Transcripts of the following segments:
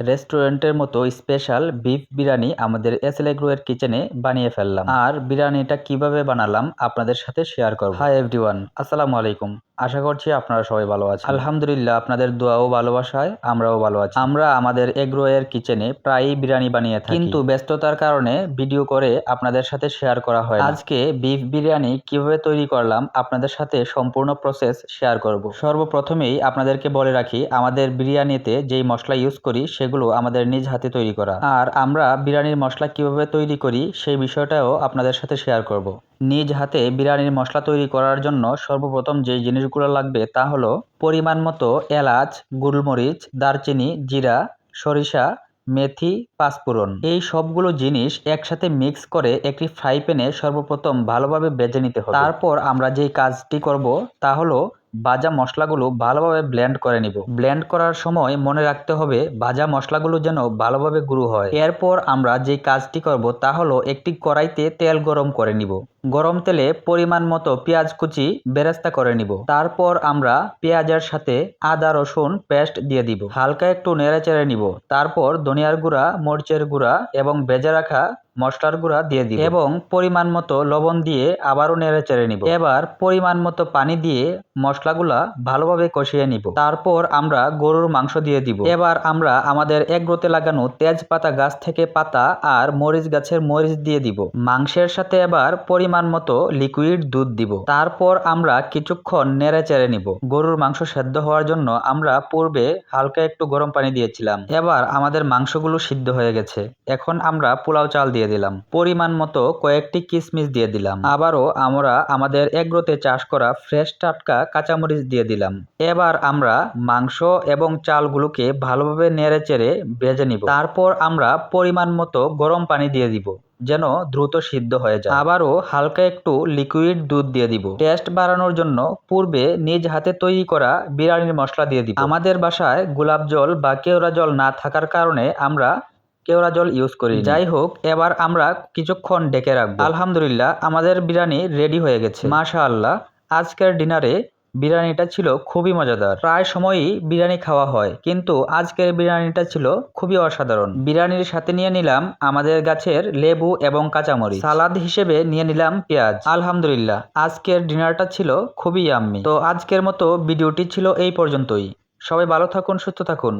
রেস্টুরেন্টের মতো special beef biryani আমাদের এস এর কিচেনে বানিয়ে ফেললাম। আর বিরিয়ানিটা কীভাবে বানালাম আপনাদের সাথে শেয়ার করব। হাই এভরিওয়ান, আসসালামু আলাইকুম। আশা করছি আপনারা সবাই ভালো আছেন। আলহামদুলিল্লাহ, আপনাদের দোয়া ও ভালোবাসায় আমরাও ভালো আছি। আমরা আমাদের এগ্রোয়ের কিচেনে প্রায়ই বিরিয়ানি বানিয়ে থাকি। কিন্তু ব্যস্ততার কারণে ভিডিও করে আপনাদের সাথে শেয়ার করা হয় আজকে বিফ বিরিয়ানি কীভাবে তৈরি করলাম আপনাদের সাথে সম্পূর্ণ প্রসেস শেয়ার করব। সর্বপ্রথমেই আপনাদেরকে বলে রাখি, আমাদের বিরিয়ানিতে যেই মশলা ইউজ করি সেগুলো আমাদের নিজ হাতে তৈরি করা। আর আমরা বিরিয়ানির মশলা কীভাবে তৈরি করি সেই বিষয়টাও আপনাদের সাথে শেয়ার করব। নিজ হাতে বিরিয়ানির মশলা তৈরি করার জন্য সর্বপ্রথম যেই জিনিসগুলো লাগবে তা হলো পরিমাণ মতো এলাচ গোলমরিচ দারচিনি, জিরা, সরিষা, মেথি, পাঁচফোড়ন। এই সবগুলো জিনিস একসাথে মিক্স করে একটি ফ্রাই প্যানে সর্বপ্রথম ভালোভাবে বেজে নিতে হবে। তারপর আমরা যেই কাজটি করব তা হলো ভাজা মশলাগুলো ভালোভাবে ব্লেন্ড করে নিব। ব্লেন্ড করার সময় মনে রাখতে হবে ভাজা মশলাগুলো যেন ভালোভাবে গুঁড়ো হয়। এরপর আমরা যে কাজটি করব তা হলো একটি কড়াইতে তেল গরম করে নিব। গরম তেলে পরিমাণ মতো পেঁয়াজ কুচি বেরেস্তা করে নিব। তারপর আমরা পেঁয়াজের সাথে আদা, রসুন পেস্ট দিয়ে দিব। হালকা একটু নেড়ে চেড়ে নিব। তারপর ধনিয়ার গুঁড়া, মরিচের গুঁড়া এবং ভেজে রাখা মশলার গুঁড়া দিয়ে দিব। এবং পরিমাণ মতো লবণ দিয়ে আবারও নেড়ে চেড়ে নিব। এবার পরিমাণ মতো পানি দিয়ে মশলাগুলা ভালোভাবে কষিয়ে নিব। তারপর আমরা গরুর মাংস দিয়ে দিব। এবার আমরা আমাদের এগ্রোতে লাগানো তেজপাতা গাছ থেকে পাতা আর মরিচ গাছের মরিচ দিয়ে দিব। মাংসের সাথে এবার পরিমাণ মতো লিকুইড দুধ দিব। তারপর আমরা কিছুক্ষণ নেড়ে চেড়ে নিব। গরুর মাংস সেদ্ধ হওয়ার জন্য আমরা পূর্বে হালকা একটু গরম পানি দিয়েছিলাম। এবার আমাদের মাংসগুলো সিদ্ধ হয়ে গেছে। এখন আমরা পোলাও চাল দিয়ে দিলাম। পরিমাণ মতো কয়েকটি কিশমিশ দিয়ে দিলাম। আবারও আমরা আমাদের এগ্রোতে চাষ করা ফ্রেশ টাটকা কাঁচামরিচ দিয়ে দিলাম। এবার আমরা মাংস এবং চালগুলোকে ভালোভাবে নেড়ে চেড়ে ভেজে নিব। তারপর আমরা পরিমাণ মতো গরম পানি দিয়ে দিব। যেন দ্রুত সিদ্ধ হয়ে যায়। আবারও হালকা একটু লিকুইড দুধ দিয়ে দিব। টেস্ট বাড়ানোর জন্য পূর্বে নিজ হাতে তৈরি করা বিরিয়ানির মশলা দিয়ে দিব। আমাদের বাসায় গোলাপ জল বা কেওড়া জল না থাকার কারণে আমরা কেওড়া জল ইউজ করি। যাই হোক এবার আমরা কিছুক্ষণ ডেকে রাখব। আলহামদুলিল্লাহ আমাদের বিরিয়ানি রেডি হয়ে গেছে। মাশা আল্লাহ আজকের ডিনারে বিরিয়ানিটা ছিল খুবই মজাদার। প্রায় সময়ই বিরিয়ানি খাওয়া হয়, কিন্তু আজকের বিরিয়ানিটা ছিল খুবই অসাধারণ। বিরিয়ানির সাথে নিয়ে নিলাম আমাদের গাছের লেবু এবং কাঁচামরিচ। সালাদ হিসেবে নিয়ে নিলাম পেঁয়াজ। আলহামদুলিল্লাহ, আজকের ডিনারটা ছিল খুবই আম্মি তো আজকের মতো ভিডিওটি ছিল এই পর্যন্তই। সবাই ভালো থাকুন, সুস্থ থাকুন।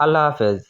আল্লাহ হাফেজ।